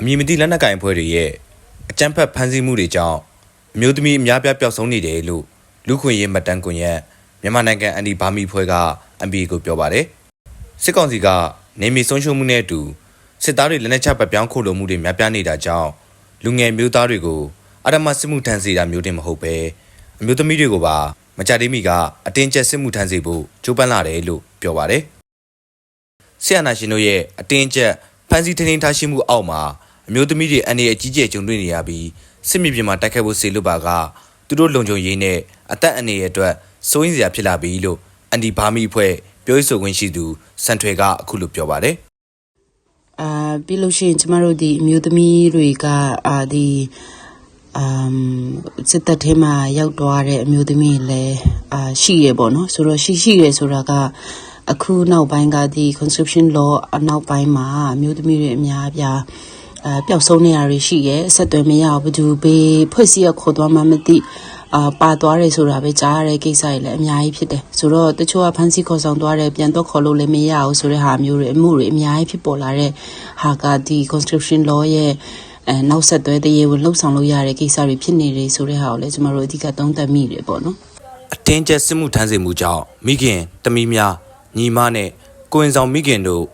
အမည်မသိလက်နက်ကိုင်အဖွဲ့တွေရဲ့အကြမ်းဖက်ဖမ်းဆီးမှုတွေကြောင့်အမျိုးသမီးအများပြားပျောက်ဆုံးနေတယ်လို့လူခွင့်ရေးမှတ်တမ်းကွန်ရက်မြန်မာနိုင်ငံအန်ဒီဘာမီဖွဲ့က MPA ကိုပြောပါတယ်စစ်ကောင်စီကနေမီဆုံးရှုံးမှုနဲ့အတူစစ်သားတွေလက်နက်ချပတ်ပြောင်းခိုးလုံမှုတွေများပြားနေတာကြောင့်လူငယ်မျိုးသားတွေကိုအရမစစ်မှုထမ်းစေတာမျိုးတင်မဟုတ်ပဲအမျိုးသမီးတွေကိုပါမကြသေးမီကအတင်းကျပ်စစ်မှုထမ်းစေဖို့ကြိုးပမ်းလာတယ်လို့ပြောပါတယ်ဆရာနာရှင်တို့ရဲ့အတင်းကျပ်ဖမ်းဆီးထိန်းသိမ်းထားရှိမှုအောက်မှာ အမျိုးသမီးတွေအနေနဲ့အကြီးကျယ်ကြုံတွေ့နေရပြီးစစ်မြေပြင်မှာတိုက်ခိုက်ဖို့စေလွတ်ပါကသူတို့လုံခြုံရေးနဲ့အသက်အန္တရာယ်အတွက်စိုးရိမ်စရာဖြစ်လာပြီလို့အန်ဒီဘာမီအဖွဲ့ပြောရေးဆိုခွင့်ရှိသူစန်ထွေကအခုလိုပြောပါတယ်အာပြီးလို့ရှိရင်ကျမတို့ဒီအမျိုးသမီးတွေကအာဒီအမ်စစ်တပ်ထဲမှာရောက်သွားတဲ့အမျိုးသမီးလည်းအာရှိရပေါ့နော်ဆိုတော့ရှိရှိရဆိုတာကအခုနောက်ပိုင်းကဒီ conscription law အနောက်ပိုင်းမှာအမျိုးသမီးတွေအများအပြား အဲပျောက်ဆုံးနေရတွေရှိရဲအဆက်အသွယ်မရဘူးဘယ်သူဘေးဖွဲ့စည်းရခေါ်သွားမှမသိအာပါသွားတယ်ဆိုတာပဲကြားရတဲ့ကိစ္စတွေလည်းအများကြီးဖြစ်တယ်ဆိုတော့တချို့ကဖန်စီခေါ်ဆောင်သွားတယ်ပြန်တော့ခေါ်လို့လည်းမရဘူးဆိုတဲ့ဟာမျိုးတွေအမှုတွေအများကြီးဖြစ်ပေါ်လာတဲ့ဟာကဒီ conscription law ရဲ့အဲနောက်ဆက်တွဲတရေဝင်လှုပ်ဆောင်လို့ရတဲ့ကိစ္စတွေဖြစ်နေတယ်ဆိုတဲ့ဟာကိုလည်းကျမတို့အဓိကသုံးသပ်မိတယ်ပေါ့နော်အတင်းကျပ်စစ်မှုထမ်းစေမှုကြောင့်မိခင်တမီးများညီမနဲ့ကိုရင်ဆောင်မိခင်တို့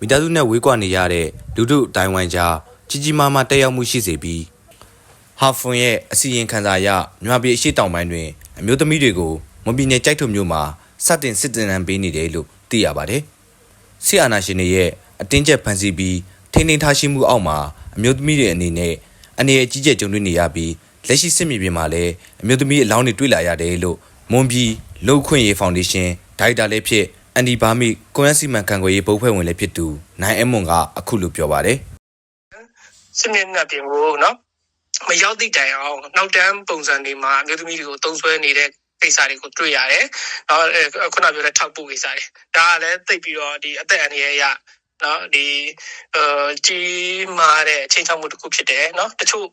မိသားစုနဲ့ဝေးကွာနေရတဲ့လူတို့အတိုင်းဝိုင်းကြား ကြီးကြီးမားမားတက်ရောက်မှုရှိစေပြီးဟာဖွန်ရဲ့အစီရင်ခံစာအရမြွာပြည်အရှိတောင်ပိုင်းတွင်အမျိုးသမီးတွေကိုမွန်ပြည်နယ်ကြိုက်ထုံမြို့မှာစတင်စစ်တင်နံပေးနေတယ်လို့သိရပါတယ်။ဆီအာနာရှင်တွေရဲ့အတင်းကျပ်ဖန်ဆီးပြီးထိန်းသိမ်းထားရှိမှုအောက်မှာအမျိုးသမီးတွေအနေနဲ့အနေအကြီးကျယ်ကြုံတွေ့နေရပြီးလက်ရှိစစ်မြေပြင်မှာလည်းအမျိုးသမီးအလောင်းတွေတွေ့လာရတယ်လို့မွန်ပြည်လူ့အခွင့်ရေးဖောင်ဒေးရှင်းဒါရိုက်တာလည်းဖြစ်အန်ဒီဘာမီကွန်ရက်စီမံခန့်ခွဲရေးဘုတ်ဖွဲ့ဝင်လည်းဖြစ်သူနိုင်အမွန်ကအခုလိုပြောပါတယ် စစ်မျက်နှာပြင်ကိုနော်မရောက်သည့်တိုင်အောင်နောက်တန်းပုံစံတွေမှာအမျိုးသမီးတွေကိုတုံးဆွဲနေတဲ့ကိစ္စတွေကိုတွေ့ရတယ်။နောက်အဲခုနပြောတဲ့ထောက်ပို့ကိစ္စတွေဒါကလည်းသိပ်ပြီးတော့ဒီအသက်အန္တရာယ်ရနော်ဒီအဲကြီးမားတဲ့အချိန်ချောက်မှုတစ်ခုဖြစ်တယ်နော်တချို့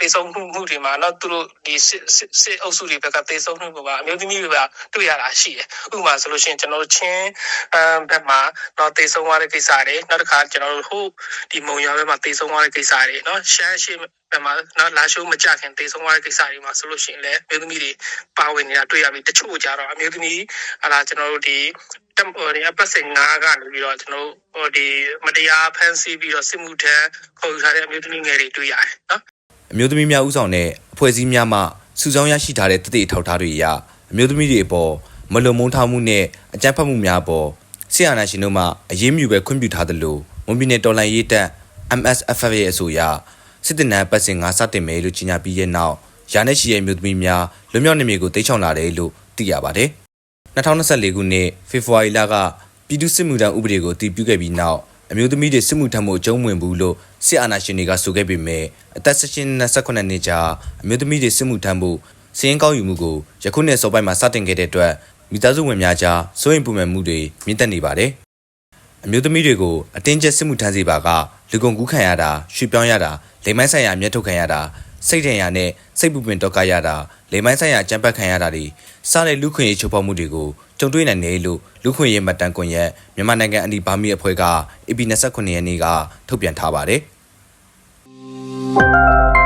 ပေဆုံးမှုမှုတွေမှာနော်သူတို့ဒီစစ်စစ်စစ်အုပ်စုတွေဘက်ကပေဆုံးမှုကအမျိုးသမီးတွေကတွေ့ရတာရှိတယ်ဥပမာဆိုလို့ရှိရင်ကျွန်တော်တို့ချင်းအမ်ဘက်မှာတော့တေဆုံးသွားတဲ့ကိစ္စတွေနောက်တစ်ခါကျွန်တော်တို့ဟိုဒီမုံရွာဘက်မှာတေဆုံးသွားတဲ့ကိစ္စတွေနော်ရှမ်းရှိဘက်မှာနော်လာရှိုးမကြခင်တေဆုံးသွားတဲ့ကိစ္စတွေမှာဆိုလို့ရှိရင်လည်းအမျိုးသမီးတွေပါဝင်နေတာတွေ့ရပြီတချို့ကြတော့အမျိုးသမီးဟာလာကျွန်တော်တို့ဒီတမ်ပေါ်ရပတ်စင်ငါးကနေပြီးတော့ကျွန်တော်ဟိုဒီမတရားဖန်ဆီးပြီးတော့စစ်မှုထမ်းခေါ်ယူထားတဲ့အမျိုးသမီးငယ်တွေတွေ့ရတယ်နော်အမျိုးသမီးများဥဆောင်တဲ့အဖွဲ့အစည်းများမှစုဆောင်းရရှိထားတဲ့တည်တည်ထောက်ထားတွေအရအမျိုးသမီးတွေအပေါ်မလုံမုန်းထားမှုနဲ့အကြမ်းဖက်မှုများအပေါ်ဆရာနာရှင်တို့မှအရေးမြူပဲခွင့်ပြုထားသလိုမွန်ပြည်နယ်တော်လှန်ရေးတပ် MSFF ရဲ့အဆိုအရ စစ်တပ်နန်းပတ်စင်ငါစတင်မယ်လို့ကြေညာပြီးတဲ့နောက်ရာနဲ့ရှိရဲ့အမျိုးသမီးများလွတ်မြောက်နေမြေကိုတိတ်ချောင်လာတယ်လို့သိရပါတယ်2024ခုနှစ်ဖေဖော်ဝါရီလကပြည်သူ့စစ်မှုထမ်းဥပဒေကိုတည်ပြုခဲ့ပြီးနောက်အမျိုးသမီးတွေစစ်မှုထမ်းမှုအကျုံးဝင်ဘူးလို့စစ်အာဏာရှင်တွေကဆိုခဲ့ပေမဲ့အသက်16-28နှစ်ကြာအမျိုးသမီးတွေစစ်မှုထမ်းမှုစည်ရင်ကောက်ယူမှုကိုယခုနှစ်စောပိုင်းမှာစတင်ခဲ့တဲ့အတွက်မိသားစုဝင်များကြားစိုးရိမ်ပူပန်မှုတွေမြင့်တက်နေပါတယ်။အမျိုးသမီးတွေကိုအတင်းကျပ်စစ်မှုထမ်းစေပါက လူကုန်ကူးခံရတာရွှေ့ပြောင်းရတာလိမ်မိုင်းဆိုင်ရာအမျက်ထုတ်ခံရတာစိတ်ထင်ရနဲ့စိတ်ပူပင်တော့ကရတာလိမ်မိုင်းဆိုင်ရာကြမ်းပတ်ခံရတာတွေစတဲ့လူခွင့်ရေးချိုးဖောက်မှုတွေကိုကြုံတွေ့နိုင်တယ်လို့လူခွင့်ရေးမှတ်တမ်းကွန်ရက်မြန်မာနိုင်ငံအန်ဒီဘာမီအဖွဲ့က AP 29 ရက်နေ့ကထုတ်ပြန်ထားပါတယ်။